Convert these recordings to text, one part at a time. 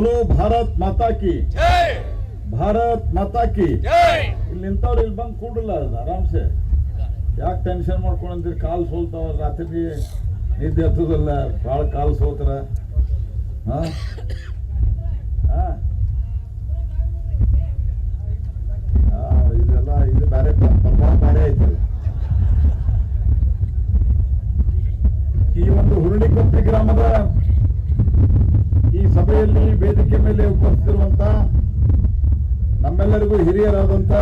ಬೋಲೋ ಭಾರತ್ ಮಾತಾ ಕಿ. ಭಾರತ್ ಮಾತಾ ಕಿ. ಇಲ್ಲಿ ನಿಂತವ್ರು ಇಲ್ಲಿ ಬಂದು ಕೂಡಲ್ಲ ಅದು ಆರಾಮ್ಸೆ. ಯಾಕೆ ಟೆನ್ಷನ್ ಮಾಡ್ಕೊಂಡಂತೀರಿ ಕಾಲು ಸೋಲ್ತಾವ ರಾತ್ರಿ ನಿದ್ದೆ ಹತ್ತದಲ್ಲ ಭಾಳ ಕಾಲು ಸೋತರ. ಹಾ? ನಮ್ಮೆಲ್ಲರಿಗೂ ಹಿರಿಯರಾದಂತ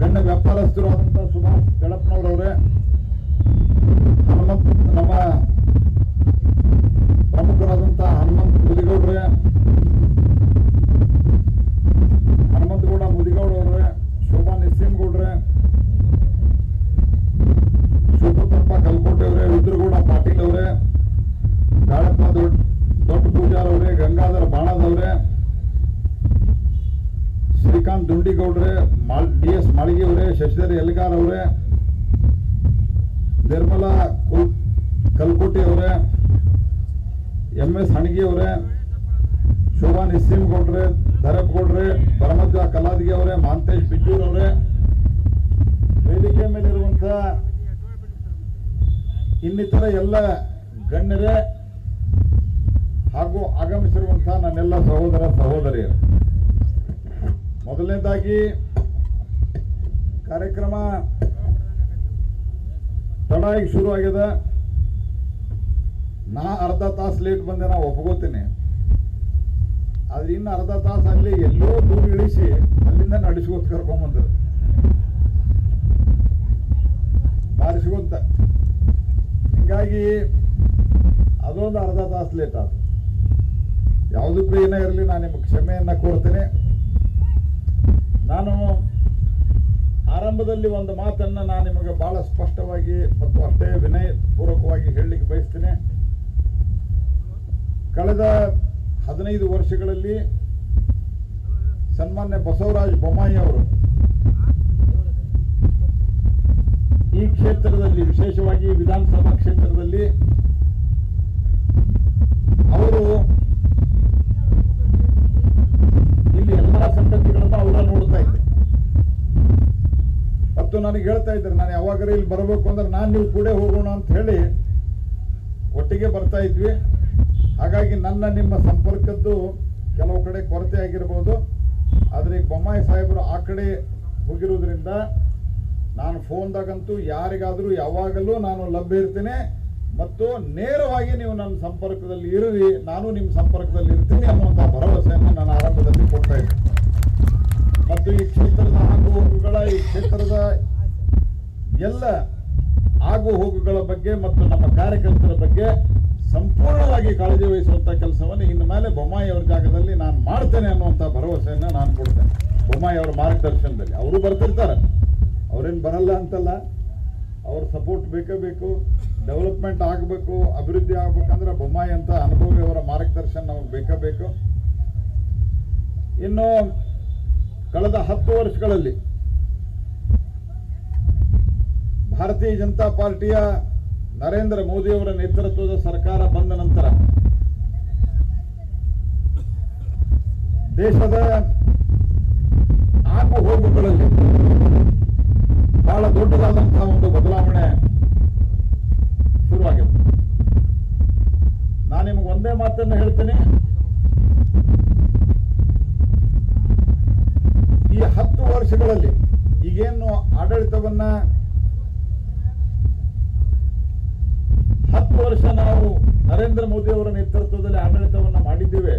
ಗಣ್ಯ ವ್ಯಾಪಾರಸ್ಥರು ಆದಂಥ ಸುಭಾಷ್ ಬೆಳಪ್ಪನವರವರೇ ಹನುಮಂತ್ ನಮ್ಮ ಪ್ರಮುಖರಾದಂಥ ಹನುಮಂತ ಮುದಿಗೌಡ್ರೆ, ಹನುಮಂತಗೌಡ ಮುದಿಗೌಡವ್ರೆ ಶೋಭಾ ನಿಸ್ಸಿಂಗೌಡ್ರೆ ಶ್ರೀಕಾಂತ್ ಮಾಲ್, ಡಿ ಎಸ್ ಮಾಳಿಗೆ ಅವರೇ ಶಶಿಧರ್ ಎಲ್ಗಾರ್ ಅವರೇ ನಿರ್ಮಲಾ ಕುಲ್ ಕಲ್ಕೋಟಿ ಅವರೇ ಎಂ ಎಸ್ ಹಣಗಿ ಅವರೇ ಶೋಭಾ ನಿಸ್ಸೀಮ್ಗೌಡ್ರೆ ಗೌಡ್ರೆ ಗೌಡ್ರೆ ಭರಮಜ್ಜ ಕಲಾದಿಗೆ ಅವರೇ ಮಾಂತೇಶ್ ಬಿಜ್ಜೂರ್ ಅವರೇ ವೇದಿಕೆ ಮೇಲಿರುವಂತ ಇನ್ನಿತರ ಎಲ್ಲ ಗಣ್ಯರೇ ಹಾಗೂ ಆಗಮಿಸಿರುವಂತಹ ನನ್ನೆಲ್ಲ ಸಹೋದರ ಸಹೋದರಿಯರು. ಮೊದಲನೇದಾಗಿ ಕಾರ್ಯಕ್ರಮ ತಡಾಗಿ ಶುರು ಆಗಿದೆ ನಾ ಅರ್ಧ ತಾಸು ಲೇಟ್ ಬಂದೆ, ನಾ ಒಪ್ಕೋತೀನಿ. ಆದ್ರೆ ಇನ್ನು ಅರ್ಧ ತಾಸು ಅಲ್ಲಿ ಎಲ್ಲೋ ದೂರ ಇಳಿಸಿ ಅಲ್ಲಿಂದ ನಡೆಸ್ಕೊತ ಕರ್ಕೊಂಬಂದ್ರು ಬಾರಿಸ್ಕೊಂತ ಹಿಂಗಾಗಿ ಅದೊಂದು ಅರ್ಧ ತಾಸು ಲೇಟ್ ಆಯ್ತು ಯಾವುದಕ್ಕೂ ಏನೇ ಇರಲಿ ನಾನು ನಿಮಗೆ ಕ್ಷಮೆಯನ್ನ ಕೋರ್ತೇನೆ. ನಾನು ಆರಂಭದಲ್ಲಿ ಒಂದು ಮಾತನ್ನು ನಾನು ನಿಮಗೆ ಭಾಳ ಸ್ಪಷ್ಟವಾಗಿ ಮತ್ತು ಅಷ್ಟೇ ವಿನಯಪೂರ್ವಕವಾಗಿ ಹೇಳಲಿಕ್ಕೆ ಬಯಸ್ತೇನೆ. ಕಳೆದ ಹದಿನೈದು ವರ್ಷಗಳಲ್ಲಿ ಸನ್ಮಾನ್ಯ ಬಸವರಾಜ ಬೊಮ್ಮಾಯಿ ಅವರು ಈ ಕ್ಷೇತ್ರದಲ್ಲಿ, ವಿಶೇಷವಾಗಿ ವಿಧಾನಸಭಾ ಕ್ಷೇತ್ರದಲ್ಲಿ ಅವರು ಇಲ್ಲಿ ಎಲ್ಲಾ ಸಂಗತಿಗಳನ್ನ ಅವರ ನೋಡ್ತಾ ಇದ್ದೆ ಮತ್ತು ನನಗೆ ಹೇಳ್ತಾ ಇದ್ರು ನಾನು ಯಾವಾಗಾರ ಇಲ್ಲಿ ಬರಬೇಕು ಅಂದ್ರೆ ನಾನು ನೀವು ಕೂಡ ಹೋಗೋಣ ಅಂತ ಹೇಳಿ ಒಟ್ಟಿಗೆ ಬರ್ತಾ ಇದ್ವಿ. ಹಾಗಾಗಿ ನನ್ನ ನಿಮ್ಮ ಸಂಪರ್ಕದ್ದು ಕೆಲವು ಕಡೆ ಕೊರತೆ ಆಗಿರ್ಬೋದು. ಆದರೆ ಬೊಮ್ಮಾಯಿ ಸಾಹೇಬರು ಆ ಕಡೆ ಹೋಗಿರೋದ್ರಿಂದ ನಾನು ಫೋನ್ದಾಗಂತೂ ಯಾರಿಗಾದರೂ ಯಾವಾಗಲೂ ನಾನು ಲಭ್ಯ ಇರ್ತೇನೆ. ಮತ್ತು ನೇರವಾಗಿ ನೀವು ನನ್ನ ಸಂಪರ್ಕದಲ್ಲಿ ಇರುವಿ, ನಾನು ನಿಮ್ಮ ಸಂಪರ್ಕದಲ್ಲಿ ಇರ್ತೀನಿ ಅನ್ನುವಂಥ ಭರವಸೆಯನ್ನು ನಾನು ಆರಂಭದಲ್ಲಿ ಕೊಡ್ತಾ ಇದ್ದೆ. ಮತ್ತು ಈ ಕ್ಷೇತ್ರದ ಆಗು ಈ ಕ್ಷೇತ್ರದ ಎಲ್ಲ ಆಗು ಹೋಗುಗಳ ಬಗ್ಗೆ ಮತ್ತು ನಮ್ಮ ಕಾರ್ಯಕರ್ತರ ಬಗ್ಗೆ ಸಂಪೂರ್ಣವಾಗಿ ಕಾಳಜಿ ವಹಿಸುವಂಥ ಕೆಲಸವನ್ನು ಇನ್ನು ಮೇಲೆ ಬೊಮ್ಮಾಯಿ ಅವರ ಜಾಗದಲ್ಲಿ ನಾನು ಮಾಡ್ತೇನೆ ಅನ್ನುವಂಥ ಭರವಸೆಯನ್ನು ನಾನು ಕೊಡ್ತೇನೆ. ಬೊಮ್ಮಾಯಿ ಅವರ ಮಾರ್ಗದರ್ಶನದಲ್ಲಿ. ಅವರು ಬರ್ತಿರ್ತಾರೆ. ಅವ್ರೇನು ಬರಲ್ಲ ಅಂತಲ್ಲ. ಅವ್ರ ಸಪೋರ್ಟ್ ಬೇಕೇ ಬೇಕು. ಡೆವಲಪ್ಮೆಂಟ್ ಆಗಬೇಕು, ಅಭಿವೃದ್ಧಿ ಆಗಬೇಕಂದ್ರೆ ಬೊಮ್ಮಾಯಿ ಅಂತ ಅನುಭವಿ ಅವರ ಮಾರ್ಗದರ್ಶನ ನಮಗೆ ಬೇಕೇ ಬೇಕು. ಇನ್ನು ಕಳೆದ ಹತ್ತು ವರ್ಷಗಳಲ್ಲಿ ಭಾರತೀಯ ಜನತಾ ಪಾರ್ಟಿಯ ನರೇಂದ್ರ ಮೋದಿಯವರ ನೇತೃತ್ವದ ಸರ್ಕಾರ ಬಂದ ನಂತರ ದೇಶದ ಆಗು ಹೋಗುಗಳಲ್ಲಿ ಬಹಳ ದೊಡ್ಡದಾದಂತಹ ಒಂದು ಬದಲಾವಣೆ ಶುರುವಾಗಿದೆ. ನಾನು ನಿಮಗೆ ಒಂದೇ ಮಾತನ್ನು ಹೇಳ್ತೇನೆ ಈ ಹತ್ತು ವರ್ಷಗಳಲ್ಲಿ ಈಗೇನು ಆಡಳಿತವನ್ನ ಹತ್ತು ವರ್ಷ ನಾವು ನರೇಂದ್ರ ಮೋದಿ ಅವರ ನೇತೃತ್ವದಲ್ಲಿ ಆಡಳಿತವನ್ನ ಮಾಡಿದ್ದೇವೆ.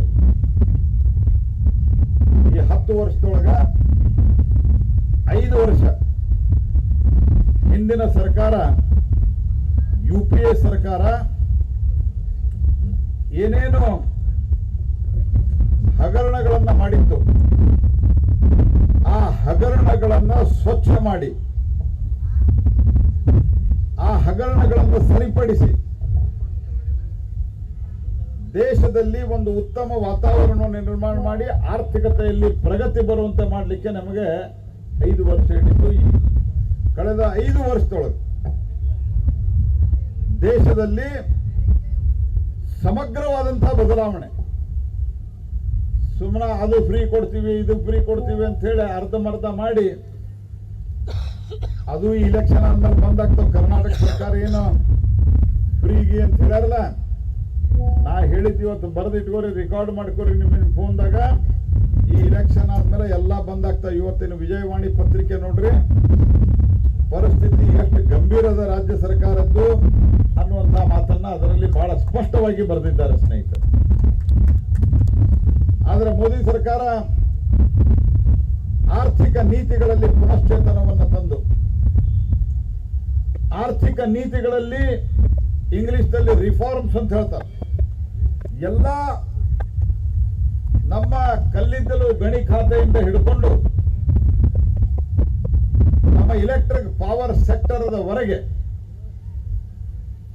ಈ ಹತ್ತು ವರ್ಷದೊಳಗ ಐದು ವರ್ಷ ಹಿಂದಿನ ಸರ್ಕಾರ, ಯು ಪಿ ಎ ಸರ್ಕಾರ ಏನೇನು ಹಗರಣಗಳನ್ನ ಮಾಡಿತ್ತು. ಆ ಹಗರಣಗಳನ್ನ ಸ್ವಚ್ಛ ಮಾಡಿ, ಆ ಹಗರಣಗಳನ್ನು ಸರಿಪಡಿಸಿ ದೇಶದಲ್ಲಿ ಒಂದು ಉತ್ತಮ ವಾತಾವರಣವನ್ನು ನಿರ್ಮಾಣ ಮಾಡಿ ಆರ್ಥಿಕತೆಯಲ್ಲಿ ಪ್ರಗತಿ ಬರುವಂತೆ ಮಾಡಲಿಕ್ಕೆ ನಮಗೆ ಐದು ವರ್ಷ ಹಿಡಿತು ಕಳೆದ ಐದು ವರ್ಷದೊಳಗೆ ದೇಶದಲ್ಲಿ ಸಮಗ್ರವಾದಂತಹ ಬದಲಾವಣೆ. ಸುಮ್ಮನೆ ಅದು ಫ್ರೀ ಕೊಡ್ತೀವಿ, ಇದು ಫ್ರೀ ಕೊಡ್ತೀವಿ ಅಂತ ಹೇಳಿ ಅರ್ಧಮರ್ಧ ಮಾಡಿ ಅದು ಇಲೆಕ್ಷನ್ ಆದ್ಮೇಲೆ ಬಂದಾಗ್ತಾವ ಕರ್ನಾಟಕ ಸರ್ಕಾರ ಏನು ಫ್ರೀಗೆ ಅಂತ ಹೇಳ್ಯಾರಲ್ಲ ನಾ ಹೇಳಿದ್ ಇವತ್ತು ಬರೆದಿಟ್ಕೋರಿ ರೆಕಾರ್ಡ್ ಮಾಡ್ಕೋರಿ ನಿಮ್ಮ ನಿಮ್ಮ ಫೋನ್ದಾಗ ಈ ಇಲೆಕ್ಷನ್ ಆದ್ಮೇಲೆ ಎಲ್ಲ ಬಂದಾಗ್ತಾ ಇವತ್ತಿನ ವಿಜಯವಾಣಿ ಪತ್ರಿಕೆ ನೋಡ್ರಿ. ಪರಿಸ್ಥಿತಿ ಎಷ್ಟು ಗಂಭೀರದ ರಾಜ್ಯ ಸರ್ಕಾರದ್ದು ಅನ್ನುವಂತ ಮಾತನ್ನ ಅದರಲ್ಲಿ ಬಹಳ ಸ್ಪಷ್ಟವಾಗಿ ಬರೆದಿದ್ದಾರೆ ಸ್ನೇಹಿತರು. ಆದ್ರೆ ಮೋದಿ ಸರ್ಕಾರ ಆರ್ಥಿಕ ನೀತಿಗಳಲ್ಲಿ ಪುನಶ್ಚೇತನವನ್ನು ತಂದು, ಆರ್ಥಿಕ ನೀತಿಗಳಲ್ಲಿ ಇಂಗ್ಲಿಷ್ನಲ್ಲಿ ರಿಫಾರ್ಮ್ಸ್ ಅಂತ ಹೇಳ್ತಾರೆ. ಎಲ್ಲ ನಮ್ಮ ಕಲ್ಲಿದ್ದಲು ಗಣಿ ಖಾತೆಯಿಂದ ಹಿಡ್ಕೊಂಡು ನಮ್ಮ ಇಲೆಕ್ಟ್ರಿಕ್ ಪವರ್ ಸೆಕ್ಟರ್ದವರೆಗೆ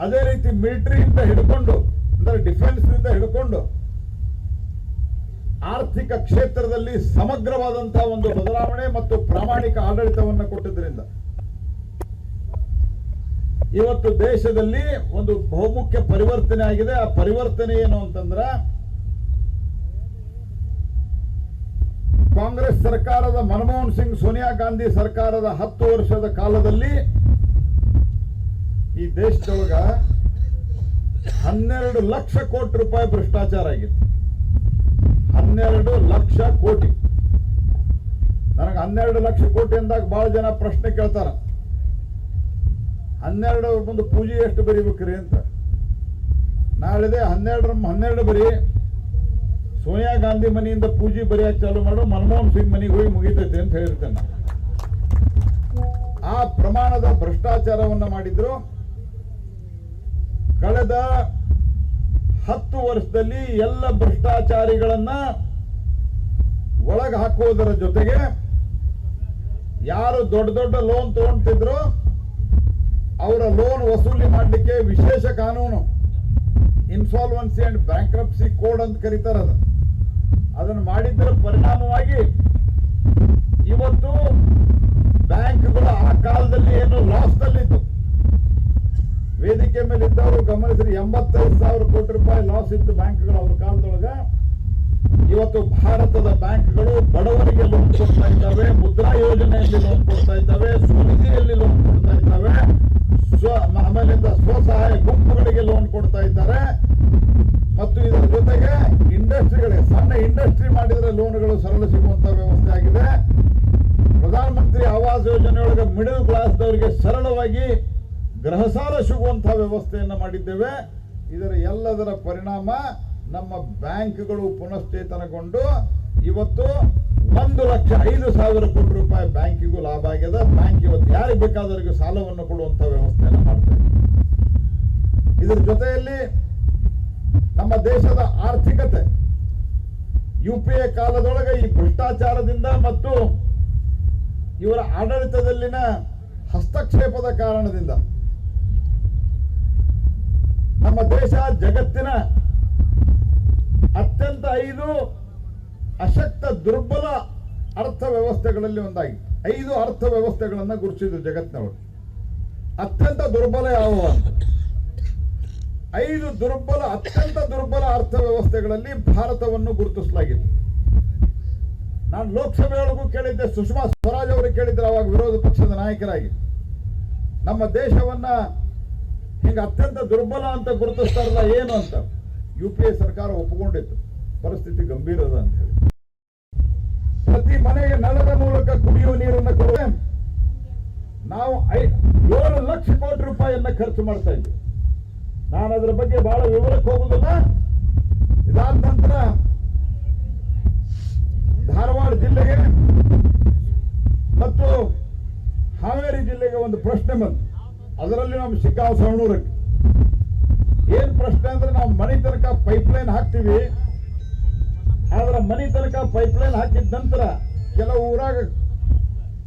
ಅದೇ ರೀತಿ ಮಿಲಿಟರಿಯಿಂದ ಹಿಡ್ಕೊಂಡು, ಅಂದರೆ ಡಿಫೆನ್ಸ್ ಇಂದ ಹಿಡ್ಕೊಂಡು ಆರ್ಥಿಕ ಕ್ಷೇತ್ರದಲ್ಲಿ ಸಮಗ್ರವಾದಂತಹ ಒಂದು ಬದಲಾವಣೆ ಮತ್ತು ಪ್ರಾಮಾಣಿಕ ಆಡಳಿತವನ್ನು ಕೊಟ್ಟಿದ್ದರಿಂದ ಇವತ್ತು ದೇಶದಲ್ಲಿ ಒಂದು ಬಹುಮುಖ್ಯ ಪರಿವರ್ತನೆ ಆಗಿದೆ. ಆ ಪರಿವರ್ತನೆ ಏನು ಅಂತಂದ್ರೆ, ಕಾಂಗ್ರೆಸ್ ಸರ್ಕಾರದ ಮನಮೋಹನ್ ಸಿಂಗ್ ಸೋನಿಯಾ ಗಾಂಧಿ ಸರ್ಕಾರದ ಹತ್ತು ವರ್ಷದ ಕಾಲದಲ್ಲಿ ಈ ದೇಶದೊಳಗ ಹನ್ನೆರಡು ಲಕ್ಷ ಕೋಟಿ ರೂಪಾಯಿ ಭ್ರಷ್ಟಾಚಾರ ಆಗಿತ್ತು. ಹನ್ನೆರಡು ಲಕ್ಷ ಕೋಟಿ. ನನಗೆ ಹನ್ನೆರಡು ಲಕ್ಷ ಕೋಟಿ ಅಂದಾಗ ಬಹಳ ಜನ ಪ್ರಶ್ನೆ ಕೇಳ್ತಾರ. ಹನ್ನೆರಡು ಒಂದು ಪೂಜೆ ಎಷ್ಟು ಬರಿಬೇಕ್ರಿ ಅಂತ ನಾಳೆದೆ ಹನ್ನೆರಡರ ಹನ್ನೆರಡು ಬರಿ ಸೋನಿಯಾ ಗಾಂಧಿ ಮನೆಯಿಂದ ಪೂಜೆ ಬರೆಯಕ್ಕೆ ಚಾಲು ಮಾಡು ಮನಮೋಹನ್ ಸಿಂಗ್ ಮನೆಗೆ ಹೋಗಿ ಮುಗಿತೈತೆ ಅಂತ ಹೇಳಿರ್ತೇನೆ. ಆ ಪ್ರಮಾಣದ ಭ್ರಷ್ಟಾಚಾರವನ್ನ ಮಾಡಿದ್ರು ಕಳೆದ ಹತ್ತು ವರ್ಷದಲ್ಲಿ ಎಲ್ಲ ಭ್ರಷ್ಟಾಚಾರಿಗಳನ್ನ ಒಳಗೆ ಹಾಕುವುದರ ಜೊತೆಗೆ ಯಾರು ದೊಡ್ಡ ದೊಡ್ಡ ಲೋನ್ ತಗೊಂತಿದ್ರು ಅವರ ಲೋನ್ ವಸೂಲಿ ಮಾಡಲಿಕ್ಕೆ ವಿಶೇಷ ಕಾನೂನು. ಇನ್ಸಾಲ್ವೆನ್ಸಿ ಅಂಡ್ ಬ್ಯಾಂಕ್ರಪ್ಸಿ ಕೋಡ್ ಅಂತ ಕರೀತಾರೆ ಅದು. ಅದನ್ನು ಮಾಡಿದ್ದರ ಪರಿಣಾಮವಾಗಿ ಇವತ್ತು ಬ್ಯಾಂಕ್ಗಳು ಆ ಕಾಲದಲ್ಲಿ ಏನು ಲಾಸ್ ಅಲ್ಲಿತ್ತು ವೇದಿಕೆ ಮೇಲೆ ಇದ್ದವರು ಗಮನಿಸಿದ್ರೆ ಎಂಬತ್ತೈದು ಸಾವಿರ ಕೋಟಿ ರೂಪಾಯಿ ಲಾಸ್ ಇತ್ತು ಬ್ಯಾಂಕ್ಗಳು ಅವ್ರ ಕಾಲದೊಳಗ ಇವತ್ತು ಭಾರತದ ಬ್ಯಾಂಕ್ಗಳು ಬಡವರಿಗೆ ಲೋನ್ ಕೊಡ್ತಾ ಇದ್ದಾವೆ, ಮುದ್ರಾ ಯೋಜನೆಯಲ್ಲಿ ಲೋನ್ ಕೊಡ್ತಾ ಇದ್ದಾವೆ ಸ್ವನಿಧಿಯಲ್ಲಿ ಲೋನ್ ಕೊಡ್ತಾ ಇದ್ದಾವೆ, ಸ್ವ, ಆಮೇಲಿಂದ ಸ್ವಸಹಾಯ ಗುಂಪುಗಳಿಗೆ ಲೋನ್ ಕೊಡ್ತಾ ಇದ್ದಾರೆ. ಮತ್ತು ಇದರ ಜೊತೆಗೆ ಇಂಡಸ್ಟ್ರಿಗಳಿಗೆ ಸಣ್ಣ ಇಂಡಸ್ಟ್ರಿ ಮಾಡಿದರೆ ಲೋನ್ಗಳು ಸರಳ ಸಿಗುವಂತ ವ್ಯವಸ್ಥೆ ಆಗಿದೆ. ಪ್ರಧಾನಮಂತ್ರಿ ಆವಾಸ್ ಯೋಜನೆಯೊಳಗೆ ಮಿಡಲ್ ಕ್ಲಾಸ್ದವರಿಗೆ ಸರಳವಾಗಿ ಗೃಹ ಸಾಲ ಸಿಗುವಂತಹ ವ್ಯವಸ್ಥೆಯನ್ನು ಮಾಡಿದ್ದೇವೆ. ಇದರ ಎಲ್ಲದರ ಪರಿಣಾಮ ನಮ್ಮ ಬ್ಯಾಂಕ್ಗಳು ಪುನಶ್ಚೇತನಗೊಂಡು ಇವತ್ತು ಒಂದು ಲಕ್ಷ ಐದು ಸಾವಿರ ಕೋಟಿ ರೂಪಾಯಿ ಬ್ಯಾಂಕಿಗೂ ಲಾಭ ಆಗಿದೆ. ಬ್ಯಾಂಕ್ ಇವತ್ತು ಯಾರಿಗೆ ಬೇಕಾದವರಿಗೆ ಸಾಲವನ್ನು ಕೊಡುವಂತ ವ್ಯವಸ್ಥೆಯನ್ನು ಮಾಡ್ತಾ ಇದೆ. ಇದರ ಜೊತೆಯಲ್ಲಿ ನಮ್ಮ ದೇಶದ ಆರ್ಥಿಕತೆ ಯು ಪಿ ಎ ಕಾಲದೊಳಗೆ ಈ ಭ್ರಷ್ಟಾಚಾರದಿಂದ ಮತ್ತು ಇವರ ಆಡಳಿತದಲ್ಲಿನ ಹಸ್ತಕ್ಷೇಪದ ಕಾರಣದಿಂದ ನಮ್ಮ ದೇಶ ಜಗತ್ತಿನ ಅತ್ಯಂತ ಐದು ಅಶಕ್ತ ದುರ್ಬಲ ಅರ್ಥ ವ್ಯವಸ್ಥೆಗಳಲ್ಲಿ ಒಂದಾಗಿತ್ತು. ಐದು ಅರ್ಥ ಅರ್ಥವ್ಯವಸ್ಥೆಗಳನ್ನು ಗುರುತಿಸಿದ್ರು ಜಗತ್ತಿನವರು. ಅತ್ಯಂತ ದುರ್ಬಲ ಅಂತ ಐದು ದುರ್ಬಲ, ಅತ್ಯಂತ ದುರ್ಬಲ ಅರ್ಥ ವ್ಯವಸ್ಥೆಗಳಲ್ಲಿ ಭಾರತವನ್ನು ಗುರುತಿಸಲಾಗಿತ್ತು. ನಾನು ಲೋಕಸಭೆಯೊಳಗೂ ಕೇಳಿದ್ದೆ, ಸುಷ್ಮಾ ಸ್ವರಾಜ್ ಅವರು ಕೇಳಿದ್ರು, ಅವಾಗ ವಿರೋಧ ಪಕ್ಷದ ನಾಯಕರಾಗಿ. ನಮ್ಮ ದೇಶವನ್ನ ಹಿಂಗೆ ಅತ್ಯಂತ ದುರ್ಬಲ ಅಂತ ಗುರುತಿಸ್ತಾರಲ್ಲ, ಏನು ಅಂತ? ಯು ಪಿ ಎ ಸರ್ಕಾರ ಒಪ್ಪಿಕೊಂಡಿತ್ತು ಪರಿಸ್ಥಿತಿ ಗಂಭೀರ ಅದ ಅಂತ ಹೇಳಿ. ಪ್ರತಿ ಮನೆಗೆ ನಳದ ಮೂಲಕ ಕುಡಿಯುವ ನೀರನ್ನು ಕೊಡುವ ನಾವು ಏಳು ಲಕ್ಷ ಕೋಟಿ ರೂಪಾಯಿಯನ್ನ ಖರ್ಚು ಮಾಡ್ತಾ ಇದ್ದೀವಿ. ನಾನು ಅದರ ಬಗ್ಗೆ ಬಹಳ ವಿವರಕ್ಕೆ ಹೋಗುದಿಲ್ಲ. ಇದಾದ ನಂತರ ಧಾರವಾಡ ಜಿಲ್ಲೆಗೆ ಮತ್ತು ಹಾವೇರಿ ಜಿಲ್ಲೆಗೆ ಒಂದು ಪ್ರಶ್ನೆ ಬಂತು. ಅದರಲ್ಲಿ ನಮ್ಮ ಶಿಗ್ಗಾಂವ್ ಸವಣೂರಕ್ಕೆ. ಅಂದ್ರೆ ನಾವು ಮನೆ ತನಕ ಪೈಪ್ಲೈನ್ ಹಾಕ್ತೀವಿ. ಆದ್ರೆ ಮನೆ ತನಕ ಪೈಪ್ಲೈನ್ ಹಾಕಿದ ನಂತರ ಕೆಲವು ಊರಾಗ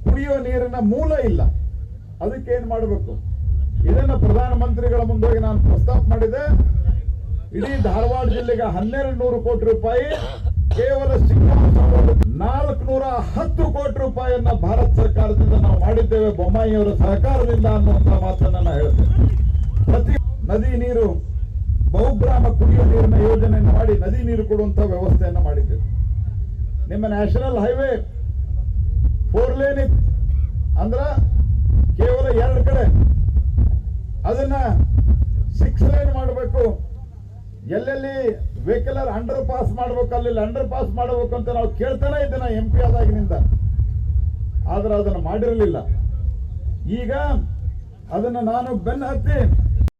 ಕುಡಿಯೋ ನೀರಿನ ಮೂಲ ಇಲ್ಲ. ಅದಕ್ಕೆ ಏನ್ ಮಾಡಬೇಕು? ಇದನ್ನ ಪ್ರಧಾನಮಂತ್ರಿಗಳ ಮುಂದೋಗಿ ನಾನು ಪ್ರಸ್ತಾಪ ಮಾಡಿದೆ. ಇಡೀ ಧಾರವಾಡ ಜಿಲ್ಲೆಗೆ ಹನ್ನೆರಡು ನೂರು ಕೋಟಿ ರೂಪಾಯಿ, ಕೇವಲ ನಾಲ್ಕು ನೂರ ಹತ್ತು ಕೋಟಿ ರೂಪಾಯಿಯನ್ನ ಭಾರತ ಸರ್ಕಾರದಿಂದ ನಾವು ಮಾಡಿದ್ದೇವೆ. ಬೊಮ್ಮಾಯಿಯವರ ಸಹಕಾರದಿಂದ ಅನ್ನುವಂತ ಮಾತನ್ನ ನಾನು ಹೇಳ್ತೇನೆ. ಪ್ರತಿ ನದಿ ನೀರು ಬಹುಗ್ರಾಮ ಕುಡಿಯುವ ನೀರಿನ ಯೋಜನೆಯನ್ನು ಮಾಡಿ ನದಿ ನೀರು ಕೊಡುವಂತ ವ್ಯವಸ್ಥೆಯನ್ನು ಮಾಡಿದ್ದೇವೆ ನಿಮ್ಮ ನ್ಯಾಷನಲ್ ಹೈವೇ ಫೋರ್ ಲೇನ್ ಇತ್ತು. ಅಂದ್ರ ಕೇವಲ ಎರಡು ಕಡೆ. ಅದನ್ನ ಸಿಕ್ಸ್ ಲೈನ್ ಮಾಡಬೇಕು. ಎಲ್ಲೆಲ್ಲಿ ವೆಹಿಕಲರ್ ಅಂಡರ್ ಪಾಸ್ ಮಾಡಬೇಕು ಅಲ್ಲಿ ಅಂಡರ್ ಪಾಸ್ ಮಾಡಬೇಕು ಅಂತ ನಾವು ಕೇಳ್ತಾನೆ ಇದ್ದೇನೆ ಎಂ ಪಿ ಆದಾಗಿನಿಂದ. ಆದ್ರೆ ಅದನ್ನು ಮಾಡಿರಲಿಲ್ಲ. ಈಗ ಅದನ್ನು ನಾನು ಬೆನ್ನ ಹತ್ತಿ